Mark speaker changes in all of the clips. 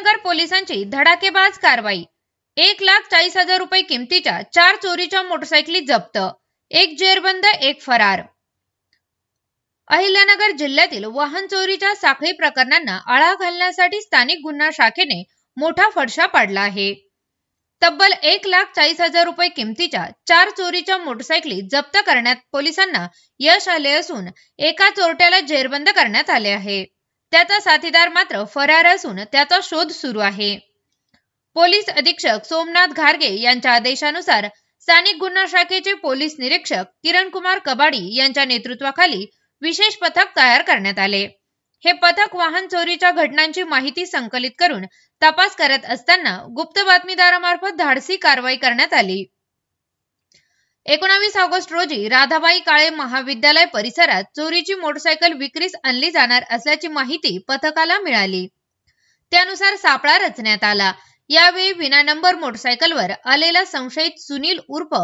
Speaker 1: पोलिसांची धडाकेबाज कारवाई. एक लाख चाळीस हजार रुपये किमतीच्या चार चोरीच्या मोटरसायकली जप्त. एक जेरबंद एक फरार. अहिल्यानगर जिल्ह्यातील वाहन चोरीच्या साखळी प्रकरणांना आळा घालण्यासाठी स्थानिक गुन्हा शाखेने मोठा फडशा पाडला आहे. तब्बल एक लाख चाळीस हजार रुपये किमतीच्या चार चोरीच्या मोटरसायकली जप्त करण्यात पोलिसांना यश आले असून एका चोरट्याला जेरबंद करण्यात आले आहे. त्याचा साथीदार मात्र फरार असून त्याचा शोध सुरू आहे. पोलीस अधीक्षक सोमनाथ घारगे यांच्या आदेशानुसार स्थानिक गुन्हा शाखेचे पोलीस निरीक्षक किरण कुमार कबाडी यांच्या नेतृत्वाखाली विशेष पथक तयार करण्यात आले. हे पथक वाहन चोरीच्या घटनांची माहिती संकलित करून तपास करत असताना गुप्त बातमीदारामार्फत धाडसी कारवाई करण्यात आली. एकोणावीस ऑगस्ट रोजी राधाबाई काळे महाविद्यालय परिसरात चोरीची मोटरसायकल विक्रीस आणली जाणार असल्याची माहिती पथकाला मिळाली. त्यानुसार सापळा रचण्यात आला. यावेळी विना नंबर मोटरसायकलवर आलेला संशयित सुनील उर्फ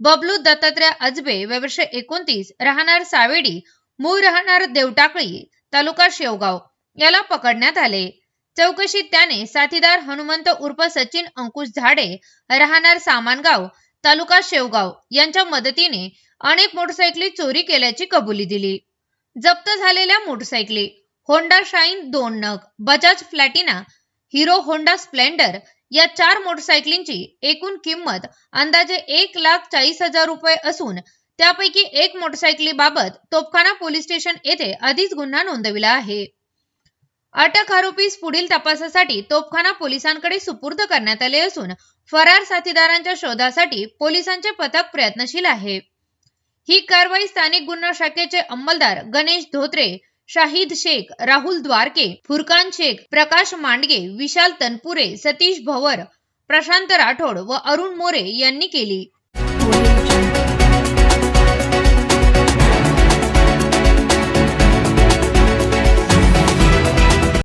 Speaker 1: बबलू दत्तात्रय अजबे वर्ष एकोणतीस राहणार सावेडी मूळ राहणार देवटाकळी तालुका शेवगाव याला पकडण्यात आले. चौकशीत त्याने साथीदार हनुमंत उर्फ सचिन अंकुश झाडे राहणार सामानगाव तालुका शेवगाव यांच्या मदतीने अनेक मोटरसायकली चोरी केल्याची कबुली दिली. जप्त झालेल्या मोटरसायकली होंडा शाईन दोन नग Bajaj Platina Hero Honda Splendor या चार मोटरसायकलींची एकूण किंमत अंदाजे एक लाख चाळीस हजार रुपये असून त्यापैकी एक मोटरसायकलीबाबत तोपखाना पोलीस स्टेशन येथे आधीच गुन्हा नोंदविला आहे. अटक आरोपीस पुढील तपासासाठी तोपखाना पोलिसांकडे सुपूर्द करण्यात आले असून फरार साथीदारांच्या शोधासाठी पोलिसांचे पथक प्रयत्नशील आहे. ही कारवाई स्थानिक गुन्हा शाखेचे अंमलदार गणेश धोत्रे शाहिद शेख राहुल द्वारके फुरकान शेख प्रकाश मांडगे विशाल तनपुरे सतीश भवर प्रशांत राठोड व अरुण मोरे यांनी केली.